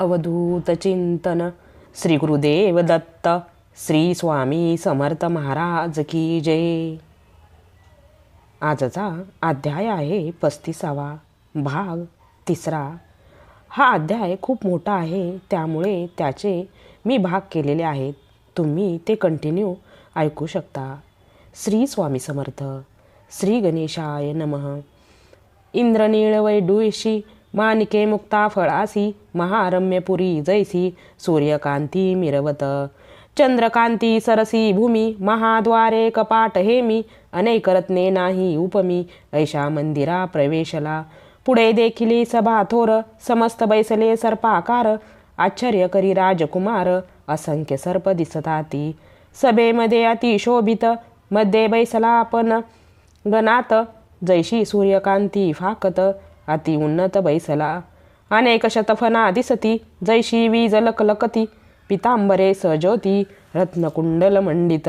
अवधूत चिंतन श्री गुरुदेव दत्त श्री स्वामी समर्थ महाराज की जय। आजचा अध्याय आहे पस्तीसावा भाग तिसरा. हा अध्याय खूप मोठा आहे त्यामुळे त्याचे मी भाग केलेले आहेत. तुम्ही ते कंटिन्यू ऐकू शकता. श्री स्वामी समर्थ श्री गणेशाय नमः. इंद्रनीळ वैडुयशी मानिके मुक्ता फळासी महारम्यपुरी जैसी सूर्यकांती मिरवत. चंद्रकांती सरसी भूमी महाद्वारे कपाट हेमी अनेक रत्ने नाही उपमी ऐशा मंदिरा प्रवेशला. पुढे देखिली सभा थोर समस्त बैसले सर्पाकार आश्चर्य करी राजकुमार असंख्य सर्प दिसताती. सभेमध्ये अतिशोभित मध्ये बैसला आपण गणात जैशी सूर्यकांती फाकत अति उन्नत बैसला. अनेक शतफना दिसती जैशी वीज लकलकती पितांबरे सजोती रत्नकुंडल मंडित.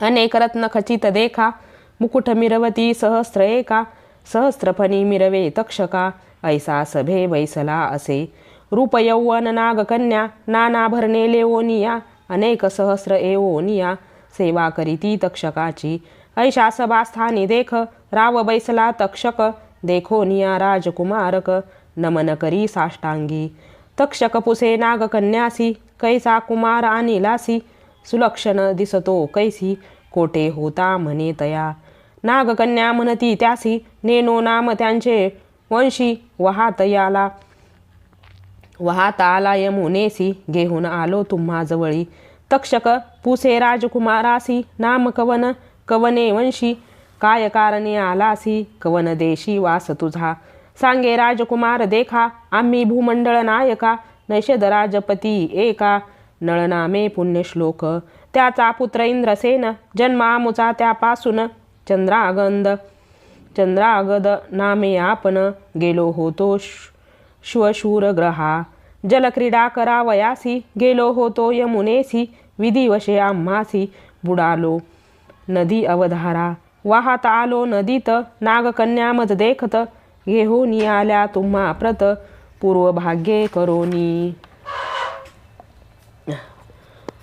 अनेक रत्न खचित देखा मुकुट मिरवती सहस्र एका. सहस्रफणी मिरवे तक्षका ऐसा सभे बैसला असे. रूप यौवन नागकन्या नाना भरणे लेओनिया. अनेक सहस्र एओनिया सेवा करीती तक्षकाची. ऐशा सभास्थानी देख राव बैसला तक्षक. देखो निया राजकुमारक नमन करी साष्टांगी। तक्षक पुसे नागकन्यासी कैसा कुमार आणिलासी सुलक्षण दिसतो कैसी कोटे होता म्हणे तया। नागकन्या म्हणती त्यासी नेनो नाम त्यांचे वंशी वाहात याला वाहात आला यमुनेसी घेऊन आलो तुम्हा जवळी तक्षक पुसे राजकुमारासी नाम कवन कवने वंशी काय कारणे आलासी? कवन देशी वास तुझा? सांगे राजकुमार देखा आम्ही भूमंडळ नायका नैषद राजपती एका. नळनामे पुण्यश्लोक त्याचा पुत्र इंद्रसेन जन्मामुचा त्यापासून. चंद्रागंद चंद्रागद नामे आपण गेलो होतो श्वशूर ग्रहा. जलक्रीडा करावयासी गेलो होतो यमुनेसी विधिवशे आम्हासी बुडालो. नदी अवधारा वाहत आलो नदीत नागकन्यामत देखत घेऊन आल्या तुम्हा प्रत पूर्वभाग्ये करोनी.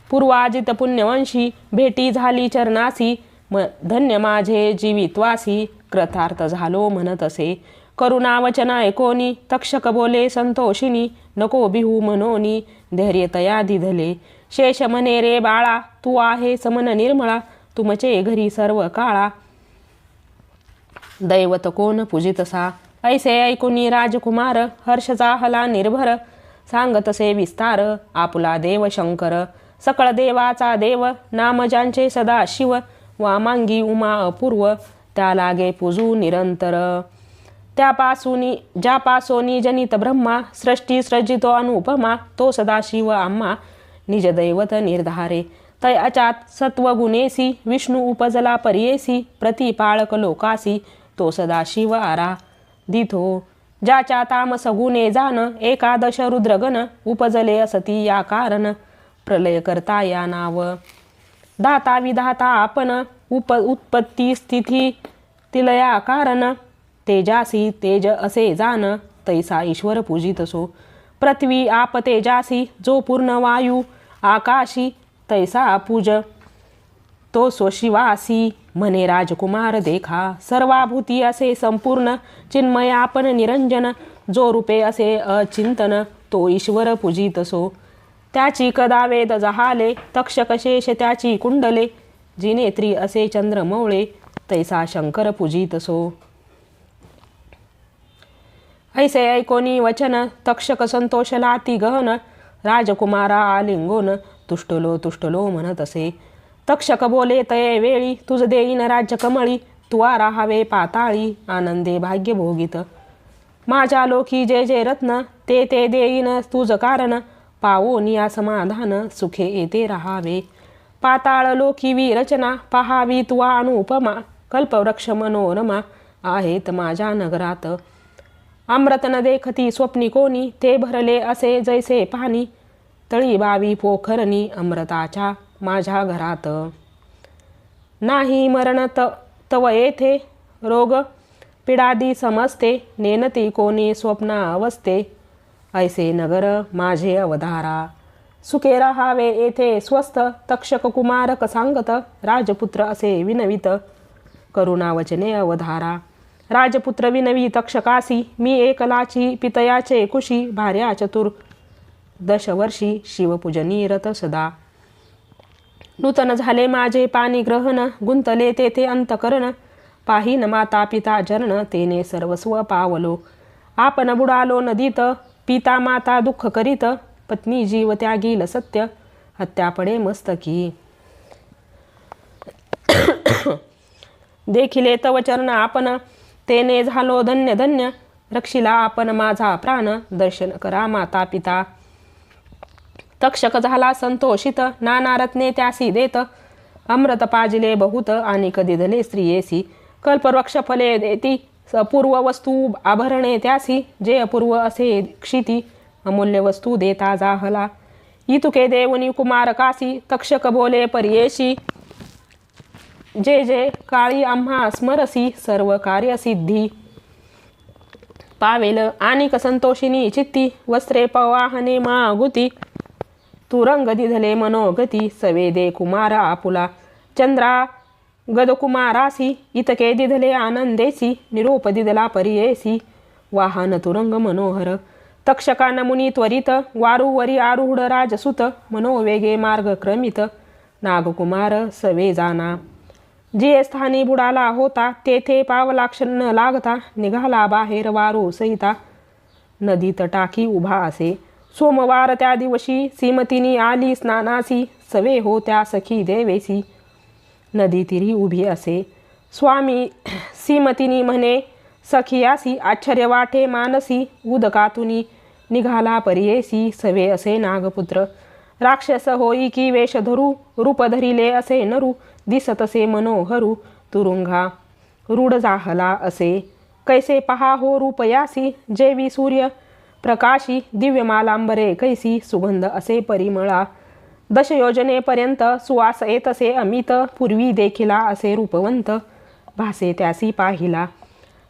पूर्वाजित पुण्यवंशी भेटी झाली चरणासी म धन्य माझे जीवित्वासी कृतार्थ झालो म्हणत असे करुणा वचन ऐकोनी तक्षक बोले संतोषिनी नको बिहू मनोनी धैर्यतया दिधले. शेष मने रे बाळा तू आहे समन निर्मळा तुमचे घरी सर्व काळा दैवत कोण पूजितसा ऐसे ऐकुनी राजकुमार हर्षचाहला निर्भर सांगतसे विस्तार आपुला देव शंकर सकळ देवाचा देव नाम ज्यांचे सदा शिव वामांगी उमा अपूर्व त्या लागे पूजू निरंतर त्यापासूनी ज्यापासोनी जनित ब्रह्मा सृष्टी सृजितो अनुपमा तो सदाशिव आम्हा निज दैवत निर्धारे तय अचात सत्वगुणेसी विष्णू उपजला परियेसी प्रतिपाळक लोकासी तो सदाशिव आरा. दिथो ज्याच्या तामस गुणे जाण एकादश रुद्रगण उपजले असती या कारण. प्रलय करता या नाव. दाता विधाता आपण उप उत्पत्ती स्थिती तिलया कारण. तेजासी तेज असे जाण तैसा ईश्वर पूजित असो पृथ्वी आप तेजासी जो पूर्ण वायू आकाशी तैसा पूज. तो स्वशिवासी. म्हणे राजकुमार देखा. सर्वाभूती असे संपूर्ण. चिन्मय आपण निरंजन. जो रूपे असे अचिंतन तो ईश्वर पूजित असो त्याची कदा वेद जहाले. तक्षक शेष त्याची कुंडले. जिनेत्री असे चंद्रमौळे तैसा शंकर पूजित असो ऐसे ऐकोनी वचन. तक्षक संतोषला ती गहन. राजकुमारा आलिंगोन तुष्टलो तुष्टलो म्हणत असे. तक्षक बोले तये वेळी तुझ देईन राज्य कमळी तुवा राहावे पाताळी आनंदे भाग्य भोगित. माझ्या लोकी जे जे रत्न ते ते देईन तुझ कारण पावो या समाधान सुखे येते राहावे. पाताळ लोकी विरचना पहावी तुवा अनुपमा कल्पवृक्ष मनोरमा आहेत माझ्या नगरात. अमृतन देखती स्वप्नी कोणी ते भरले असे जैसे पाणी तळी बावी पोखरणी अमृताच्या माझ्या घरात. नाही मरण त तव येथे. रोग पिडादी समजते. नेनती कोणी स्वप्न अवस्थे ऐसे नगर माझे अवधारा. सुखे राहावे येथे स्वस्त तक्षक कुमारक सांगत राजपुत्र असे विनवित. करुणा वचने अवधारा. राजपुत्र विनवी तक्षकासी मी एकलाची पितयाचे कुशी भार्या चतुर. दशवर्षी शिवपूजनी रत सदा. नूतन झाले माझे पाणी ग्रहण गुंतले तेथे अंतकरण. पाहीन माता पिता जरण तेने सर्वस्व पावलो. आपण बुडालो नदीत पिता माता दुःख करीत. पत्नी जीव त्यागील सत्य हत्यापडे मस्तकी. देखिले तव चरण आपण तेने झालो धन्य धन्य. रक्षिला आपण माझा प्राण दर्शन करा माता पिता. तक्षक झाला संतोषित. नाना रत्ने त्यासी देत. अमृत पाजिले बहुत आणि कधी धले स्त्रियेसी कल्पवृक्ष फले देती. अपूर्व वस्तू आभरणे त्यासी. जे अपूर्व असे क्षिती. अमूल्य वस्तू देता जाहला. इतुके देवनी कुमार कासी. तक्षक बोले परियेशी. जे जे काळी आम्हा स्मरसी. सर्व कार्यसिद्धी पावेल. आणि संतोषिनी चित्ती. वस्त्रे पवाहने मागुती. तुरंग दिधले मनोगती सवेदे कुमार आपुला चंद्रा गदकुमारासी इतके दिधले आनंदेसी निरोप दिदला परियेसी। वाहन तुरंग मनोहर तक्षका नमुनी त्वरित वारुवरी आरूढ राजसुत मनोवेगे मार्ग क्रमित। नागकुमार सवे जाना। जे स्थानी बुडाला होता तेथे पावलाक्षण न लागता निघाला बाहेर वारू सहिता। नदीत टाकी उभा असे। सोमवार त्या दिवशी सीमतीनी आली स्नानासी सवे हो त्या सखी देवेसी. नदी तिरी उभी असे. स्वामी सीमतीनी म्हणे सखियासी आश्चर्य वाटे मानसी उदकातुनी निघाला परियेसी सवे असे नागपुत्र. राक्षस होई की वेश धरू रूप धरिले असे नरू दिसतसे मनोहरू तुरुंगा रूढ जाहला असे. कैसे पहा हो रूपयासी जेवी सूर्य प्रकाशी दिव्यमालांबरे कैसी सुगंध असे परिमळा. दशयोजनेपर्यंत सुवास येतसे अमित पूर्वी देखिला असे रूपवंत. भासे त्यासी पाहिला.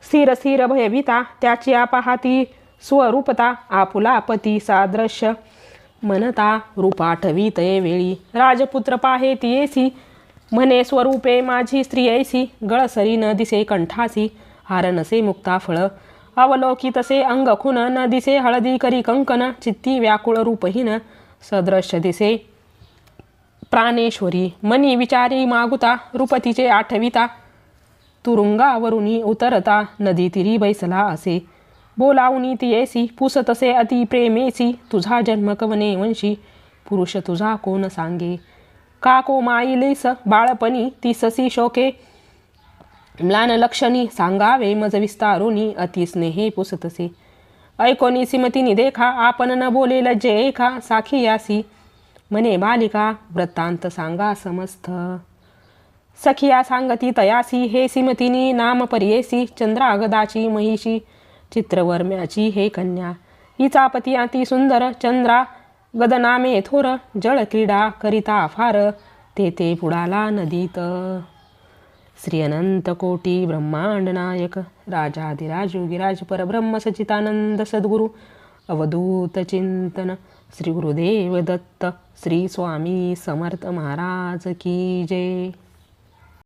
स्थिर स्थिर भयभीता त्याची पाहाती स्वरूपता आपुला पती सादृश्य. मनता रूपाठवी तये वेळी राजपुत्र पाहे तियेसी म्हणे स्वरूपे माझी स्त्रियैसी गळसरी न दिसे कंठासी हार नसे मुक्ता फळ अवलोकितसे अंग खुन न दिसे हळदी करी कंकन चित्ती व्याकुळ रूपहीन सदृश्य दिसे. प्राणेश्वरी मनी विचारी मागुता रूपतीचे आठविता. तुरुंगावरुनी उतरता नदी तिरी बैसला असे. बोलावनी तियेसी पुसतसे अति प्रेमेसी. तुझा जन्म कवने वंशी? पुरुष तुझा कोण सांगे? का को माईलीस बाळपणी ती ससी शोके? म्लान लक्षणी सांगावे मज विस्तारुनी अति स्नेहे पुसतसे ऐकोनी सिमतीनी देखा आपण न बोलेल जे एका साखी यासी म्हणे बालिका वृत्तांत सांगा समस्त सखिया सांगती तयासी हे सिमतीनी नाम परियेसी चंद्रागदाची महिषी चित्रवर्म्याची हे कन्या हिचा पती अति सुंदर चंद्रा गदनामे थोर जळ क्रीडा करिता फार ते ते पुडाला नदीत श्री अनंत कोटी ब्रह्मांड नायक राजाधिराज योगीराज परब्रह्म सचितानंद सद्गुरु अवधूत चिंतन श्री गुरुदेव दत्त श्री स्वामी समर्थ महाराज की जय।